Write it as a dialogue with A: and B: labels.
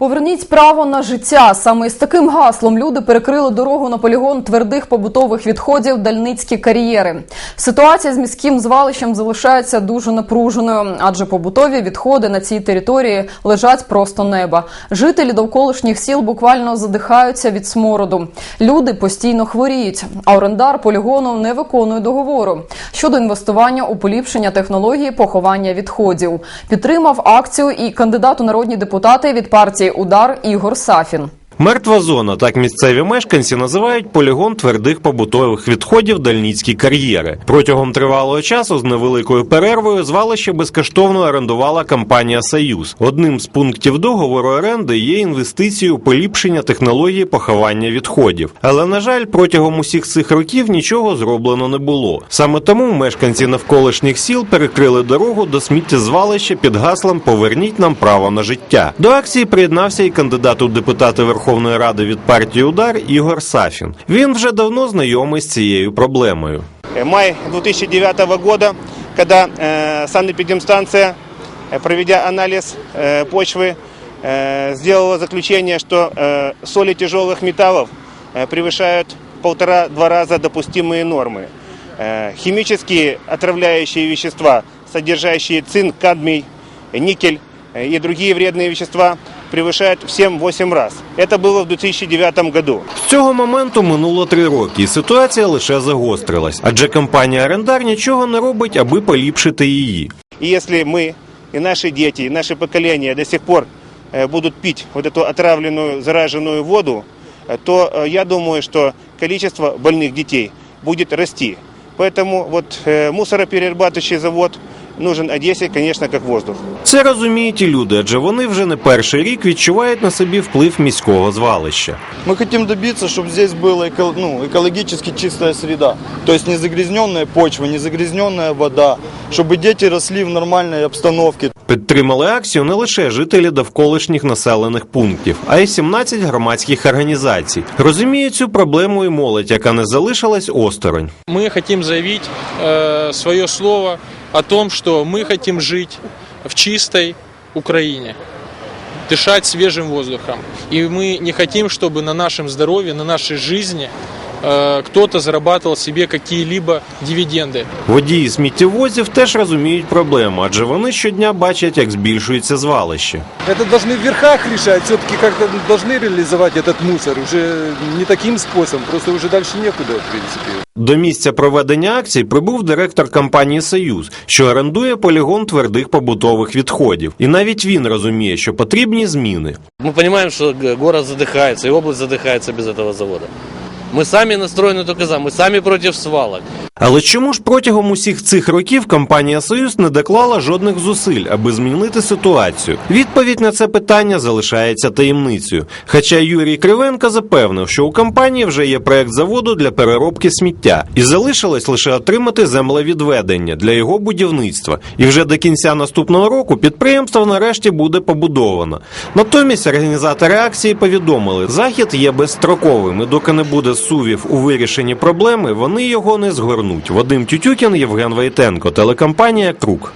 A: Поверніть право на життя. Саме із таким гаслом люди перекрили дорогу на полігон твердих побутових відходів Дальницькі кар'єри. Ситуація з міським звалищем залишається дуже напруженою, адже побутові відходи на цій території лежать просто неба. Жителі довколишніх сіл буквально задихаються від смороду. Люди постійно хворіють, а орендар полігону не виконує договору щодо інвестування у поліпшення технології поховання відходів. Підтримав акцію і кандидат у народні депутати від партії Удар Ігор Сафін.
B: Мертва зона, так місцеві мешканці називають полігон твердих побутових відходів Дальніцькі кар'єри. Протягом тривалого часу з невеликою перервою звалище безкоштовно орендувала компанія Союз. Одним з пунктів договору оренди є інвестиції у поліпшення технології поховання відходів. Але на жаль, протягом усіх цих років нічого зроблено не було. Саме тому мешканці навколишніх сіл перекрили дорогу до сміттєзвалища під гаслом Поверніть нам право на життя. До акції приєднався і кандидат у депутати Верховної Ради від партії Удар Ігор Сафін. Він вже давно знайомий з цією проблемою.
C: Э, Май 2009 года, когда э, санэпидемстанция, э, проведя анализ э, почвы, э, сделала заключение, что э, соли тяжелых металлов э, превышают полтора-два раза допустимые нормы. Э, химические отравляющие вещества, содержащие цинк, кадмий, никель э, и другие вредные вещества, превышают в 7-8 раз. Это было в 2009 году.
B: З цього моменту минуло три роки, і ситуація лише загострилась, адже компанія Орендар нічого не робить, аби поліпшити її.
C: И если мы и наши дети, и наше поколение до сих пор э, будут пить вот эту отравленную, зараженную воду, э, то э, я думаю, что количество больных детей будет расти. Поэтому вот э, мусороперерабатывающий завод нужен Одессе, конечно, как воздух.
B: Це розуміють і люди, адже вони вже не перший рік відчувають на собі вплив міського звалища.
D: Мы хотим добиться, чтобы здесь была эко- ну, экологически чистая среда. То есть не загрязненная почва, не загрязненная вода. Чтобы дети росли в нормальной обстановке.
B: Підтримали акцію не лише жителі довколишніх населених пунктів, а й 17 громадських організацій. Розуміють цю проблему і молодь, яка не залишилась осторонь.
E: Мы хотим заявить э, свое слово о том, что мы хотим жить в чистой Украине, дышать свежим воздухом. И мы не хотим, чтобы на нашем здоровье, на нашей жизни э, кто-то зарабатывал себе какие-либо дивиденды.
B: Водії сміттєвозів теж розуміють проблему, адже вони щодня бачать, як збільшується звалище.
F: Это должны в верхах решать, все-таки как-то должны реализовать этот мусор. Уже не таким способом, просто уже дальше некуда, в принципе.
B: До місця проведення акцій прибув директор компанії Союз, що орендує полігон твердих побутових відходів. І навіть він розуміє, що потрібні зміни.
G: Мы понимаем, что г- город задыхается, и область задыхается без этого завода. Мы сами настроены только за, мы сами против свалок.
B: Але чому ж протягом усіх цих років компанія Союз не доклала жодних зусиль, аби змінити ситуацію? Відповідь на це питання залишається таємницею. Хоча Юрій Кривенко запевнив, що у компанії вже є проект заводу для переробки сміття, і залишилось лише отримати землевідведення для його будівництва. І вже до кінця наступного року підприємство нарешті буде побудовано. Натомість організатори акції повідомили, захід є безстроковим, і доки не буде сувів у вирішенні проблеми, вони його не згорнуть. Вадим Тютюкін, Євген Войтенко, телекомпанія Крук.